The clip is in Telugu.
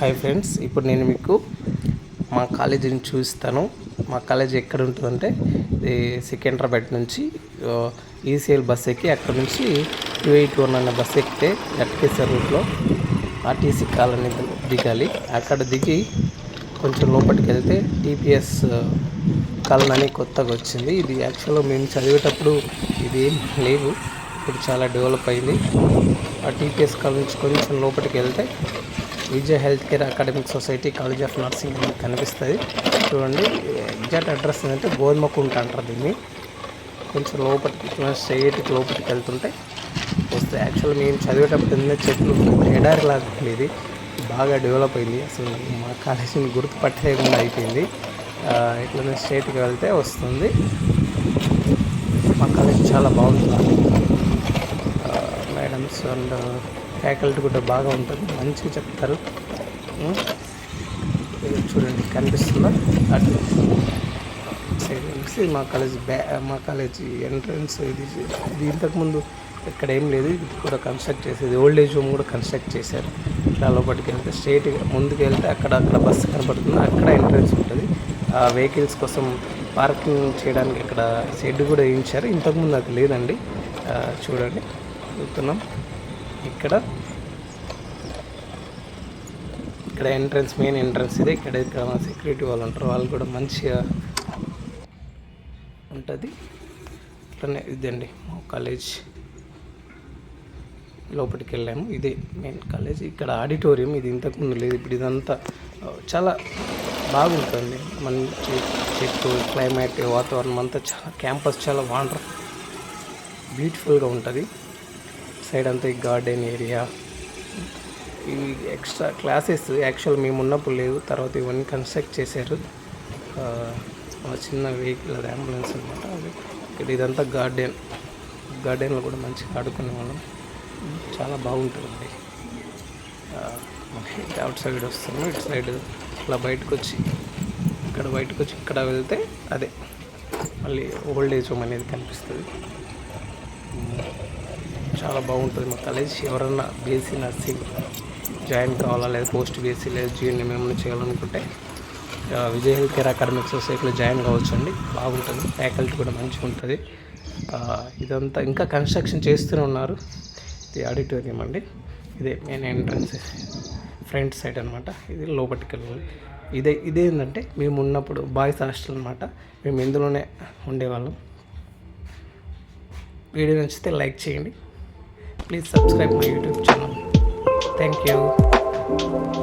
హాయ్ ఫ్రెండ్స్ ఇప్పుడు నేను మీకు మా కాలేజీని చూపిస్తాను. మా కాలేజీ ఎక్కడ ఉంటుందంటే ఇది సికింద్రాబాద్ నుంచి ఈసీఎల్ బస్ ఎక్కి అక్కడ నుంచి టూ ఎయిట్ వన్ అన్న బస్ ఎక్కితే ఎట్కేసర్ రూట్లో ఆర్టీసీ కాలనీ దిగాలి. అక్కడ దిగి కొంచెం లోపలికి వెళ్తే టీపీఎస్ కాలనీ అని కొత్తగా వచ్చింది. ఇది యాక్చువల్గా మేము చదివేటప్పుడు ఇది ఏం లేవు. ఇప్పుడు చాలా డెవలప్ అయింది. ఆ టీపీఎస్ కాలనీ నుంచి కొంచెం లోపలికి వెళ్తే Vijaya health care academic society college of nursing అని కనిపిస్తుంది. చూడండి ఎగ్జాక్ట్ అడ్రస్ ఏంటంటే గోధుమకుంట అంటారు దీన్ని. కొంచెం లోపలికి స్ట్రైట్కి లోపలికి వెళ్తుంటే వస్తే యాక్చువల్ మేము చదివేటప్పుడు ఎన్నో చెట్లు ఎడారి లాగా ఉండేది బాగా డెవలప్ అయింది. అసలు మా కాలేజీని గుర్తుపట్టలేకుండా అయిపోయింది. ఇట్లనే స్ట్రైట్కి వెళ్తే వస్తుంది. మా కాలేజ్ చాలా బాగుంటుంది మేడమ్స్ అండ్ ఫ్యాకల్టీ కూడా బాగా ఉంటుంది. మంచిగా చెప్తారు. చూడండి కనిపిస్తుందా? అటు సైడ్ నుంచి మా కాలేజ్ బ్యా మా కాలేజ్ ఎంట్రన్స్ ఇది. ఇది ఇంతకుముందు ఇక్కడ ఏం లేదు. ఇది కూడా కన్స్ట్రక్ట్ చేసేది. ఓల్డ్ ఏజ్ హోమ్ కూడా కన్స్ట్రక్ట్ చేశారు. ఇట్లా లోపలికి వెళ్తే స్ట్రైట్గా ముందుకు వెళ్తే అక్కడ అక్కడ బస్సు కనపడుతుంది అక్కడ ఎంట్రన్స్ ఉంటుంది. ఆ వెహికల్స్ కోసం పార్కింగ్ చేయడానికి ఇక్కడ షెడ్ కూడా వేయించారు. ఇంతకుముందు అది లేదండి. చూడండి. చూస్తున్నాం ఇక్కడ. ఇక్కడ ఎంట్రన్స్ మెయిన్ ఎంట్రన్స్ ఇదే. ఇక్కడ ఇక్కడ సెక్యూరిటీ వాళ్ళు ఉంటారు. వాళ్ళు కూడా మంచిగా ఉంటుంది. ఇట్లనే ఇదండి మా కాలేజ్ లోపలికి వెళ్ళాము. ఇదే మెయిన్ కాలేజ్ ఇక్కడ ఆడిటోరియం ఇది ఇంతకుముందు లేదు. ఇప్పుడు ఇదంతా చాలా బాగుంటుంది. మంచి చెట్టు క్లైమేట్ వాతావరణం అంతా చాలా క్యాంపస్ చాలా వాండర్ బ్యూటిఫుల్గా ఉంటుంది. సైడ్ అంతా ఈ గార్డెన్ ఏరియా. ఇవి ఎక్స్ట్రా క్లాసెస్ యాక్చువల్ మేము ఉన్నప్పుడు లేవు తర్వాత ఇవన్నీ కన్స్ట్రక్ట్ చేశారు. చిన్న వెహికల్ అది అంబులెన్స్ అనమాట ఇక్కడ ఇదంతా గార్డెన్. గార్డెన్లో కూడా మంచిగా ఆడుకునే వాళ్ళం. చాలా బాగుంటుందండి. అవుట్ సైడ్ వస్తాము ఇటు సైడ్ ఇట్లా బయటకు వచ్చి ఇక్కడ బయటకు వచ్చి ఇక్కడ వెళ్తే అదే. మళ్ళీ ఓల్డ్ ఏజ్ హోమ్ అనేది కనిపిస్తుంది. చాలా బాగుంటుంది. మా కాలేజ్ ఎవరన్నా బీఎస్సీ నర్సింగ్ జాయిన్ కావాలా లేదా పోస్ట్ బీఎస్సీ లేదా జీఎన్ఎం ఏమైనా చేయాలనుకుంటే విజయ్ హెల్త్ కేర్ అకాడమిక్ సొసైటీలో జాయిన్ కావచ్చు అండి బాగుంటుంది. ఫ్యాకల్టీ కూడా మంచిగా ఉంటుంది. ఇదంతా ఇంకా కన్స్ట్రక్షన్ చేస్తూనే ఉన్నారు. ఇది ఆడిటోరియం అండి. ఇదే మెయిన్ ఎంట్రన్స్ ఫ్రంట్ సైడ్ అనమాట ఇది లోపలికి వెళ్ళాలి. ఇదే ఇదే ఏంటంటే మేము ఉన్నప్పుడు బాయ్స్ హాస్టల్ అనమాట మేము ఇందులోనే ఉండేవాళ్ళం. వీడియో నచ్చితే లైక్ చేయండి. please subscribe my youtube channel. Thank you.